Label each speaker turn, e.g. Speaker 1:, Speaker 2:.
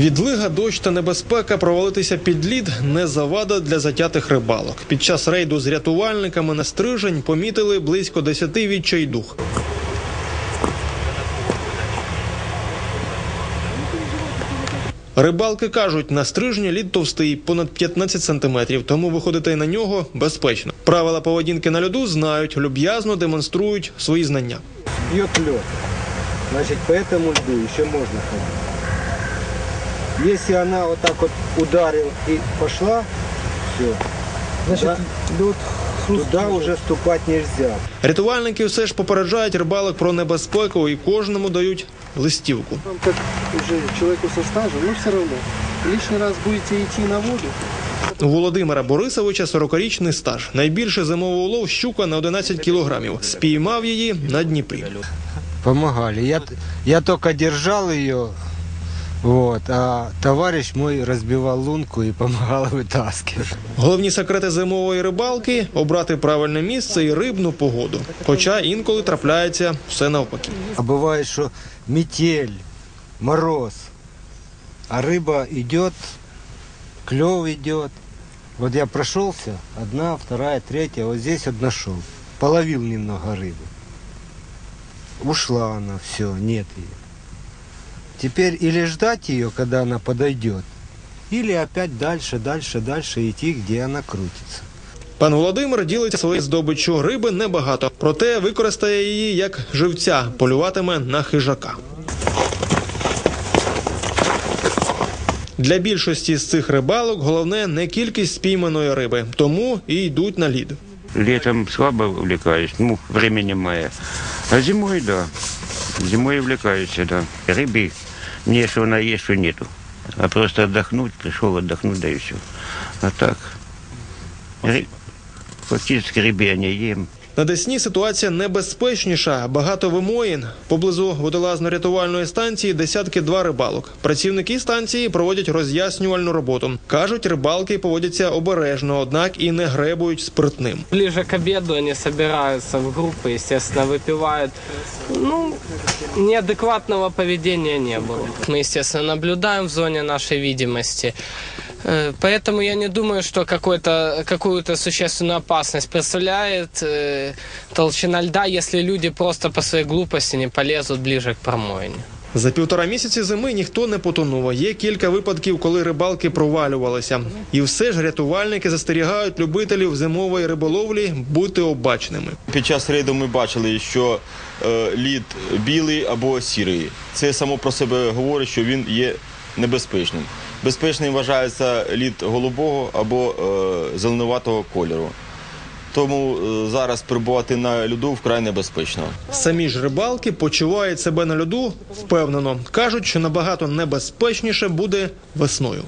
Speaker 1: Відлига, дощ та небезпека провалитися під лід не завада для затятих рибалок. Під час рейду з рятувальниками на стрижень помітили близько 10 відчайдух. Рибалки кажуть, на стрижні лід товстий понад 15 сантиметрів, тому виходити на нього безпечно. Правила поведінки на льоду знають, люб'язно демонструють свої знання.
Speaker 2: бьет лед. Значит, по этому льду еще можно ходить. Если она вот так вот ударил и пошла, все. Значит, лед туда уже ступать нельзя.
Speaker 1: Рятувальники все ж попереджають рибалок про небезпеку і кожному дають листівку.
Speaker 3: Вам как уже человеку со стажем, но все равно. Лишний раз будете идти на воду,
Speaker 1: У Володимира Борисовича 40-річний стаж. Найбільший зимовий улов щука на 11 кілограмів. Спіймав її на Дніпрі.
Speaker 2: Помогали. Я, я только держал ее, вот, а товарищ мой разбивал лунку и помогал вытаскивать.
Speaker 1: Головні секрети зимової рибалки обрати правильне місце і рибну погоду. Хоча інколи трапляється все навпаки.
Speaker 2: А бывает, что метель, мороз, а рыба идет, клев идет. Вот я прошелся, одна, вторая, третья, вот здесь вот нашел. Половил немного рыбы. Ушла она, все, нет ее. Теперь или ждать ее, когда она подойдет, или опять дальше, дальше, дальше идти, где она крутится.
Speaker 1: Пан Володимир ділиться своєю здобиччю риби небагато, проте використає її як живця, полюватиме на хижака. Для більшості з цих рибалок головне не кількість спійманої риби, тому і йдуть на лід.
Speaker 4: Летом слабо увлекаюсь, ну, времени мая. А зимой, да. Зимой увлекаюсь, да. Рыбы мне что на есть, что нету. А просто отдохнуть, пришел отдохнуть, да и все. А так, ры- фактически рыбы я не ем.
Speaker 1: На Десні ситуація небезпечніша. Багато вимоїн. Поблизу водолазно-рятувальної станції десятки два рибалок. Працівники станції проводять роз'яснювальну роботу. кажуть, рибалки поводяться обережно, однак і не гребують спиртним.
Speaker 5: Ближе к обеду они собираются в группы, естественно, выпивают. Ну, неадекватного поведения не было. Мы, естественно, наблюдаем в зоне нашей видимости. Э, Поэтому я не думаю, что какой-то, какую-то существенную опасность представляет э, толщина льда, если люди просто по своей глупости не полезут ближе к промоине.
Speaker 1: За півтора місяці зими ніхто не потонув. Є кілька випадків, коли рибалки провалювалися. І все ж рятувальники застерігають любителів зимової риболовлі бути обачними.
Speaker 6: Під час рейду ми бачили, що е, лід білий або сірий. Це само про себе говорить, що він є небезпечним. Безпечним вважається лід голубого або е, зеленуватого кольору. Тому е, зараз перебувати на льоду вкрай небезпечно.
Speaker 1: Самі ж рибалки почувають себе на льоду впевнено. кажуть, що набагато небезпечніше буде весною.